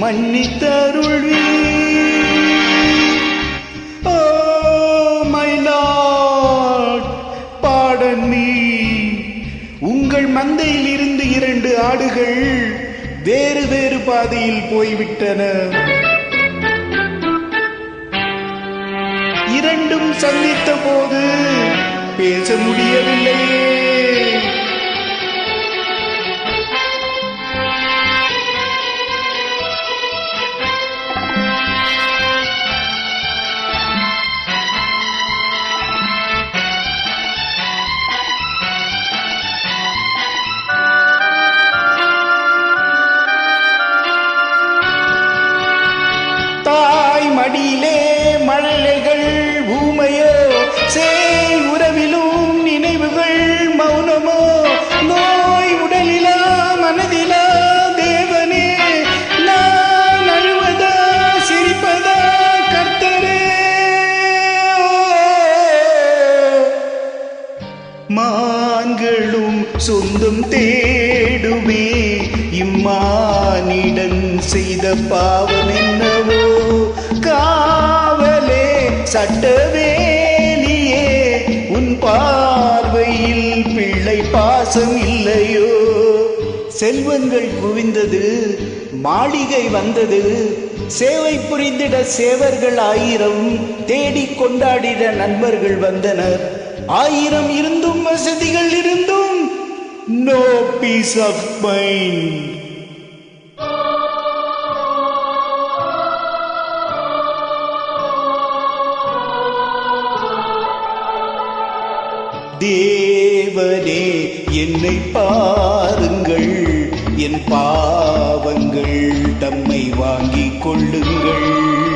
மன்னித்தருள்வி ஓ Baden நீ உங்கள் மந்தையில் இருந்து இரண்டு ஆடுகள் வேறு வேறு பாதையில் போய்விட்டன. இரண்டும் சந்தித்த போது பேச முடியவில்லையே. தாய் மடியிலே மழலைகள் பூமையோ சேய் உறவிலும் நினைவுகள் மௌனமோ நோய் உடலிலா மனதிலா தேவனே நான் அழுவதா சிரிப்பதா கர்த்தரே? மான்களும் சொந்தம் தேடுமே இம்மானிடன் செய்த பாவம் என்ன சட்டவேலியே உன் பார்வையில் பிள்ளை பாசம் இல்லையோ? செல்வங்கள் குவிந்தது மாளிகை வந்தது சேவை புரிந்திட சேவர்கள் ஆயிரம் தேடிக் கொண்டாடிட நண்பர்கள் வந்தனர். ஆயிரம் இருந்தும் வசதிகள் இருந்தும் நோ பீஸ் ஆஃப் மைண்ட் தேவனே என்னை பாருங்கள். என் பாவங்கள் தம்மை வாங்கிக் கொள்ளுங்கள்.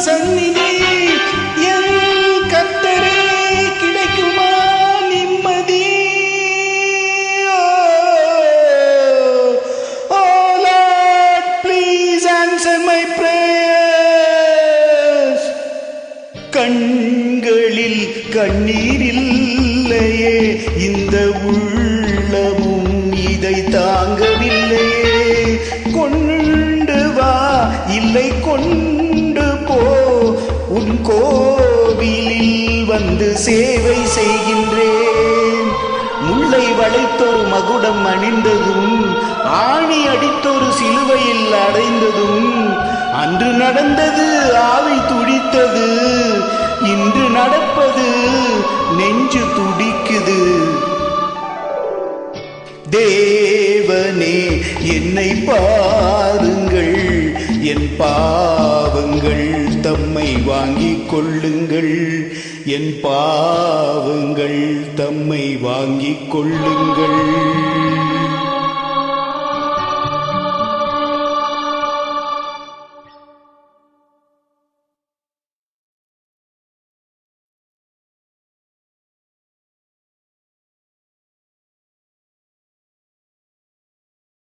சந்நிதி என் கத்தரே கிடைக்குமா? நிம்மதி. ஓ lord please answer my prayers. கண்களில் கண்ணீரில்லையே இந்த உள்ளமும் இதை தாங்கவில்லையே. கொண்டு வா இல்லை கொண்டு கோவிலில் வந்து சேவை செய்கின்றேன். முல்லை வளைத்தொரு மகுடம் அணிந்ததும் ஆணி அடித்தொரு சிலுவையில் அடைந்ததும் அன்று நடந்தது ஆவி துடித்தது இன்று நடப்பது நெஞ்சு துடிக்குது. தேவனே என்னை பாருங்கள். கொள்ளுங்கள் என் பாவங்கள் தம்மை வாங்கிக் கொள்ளுங்கள்.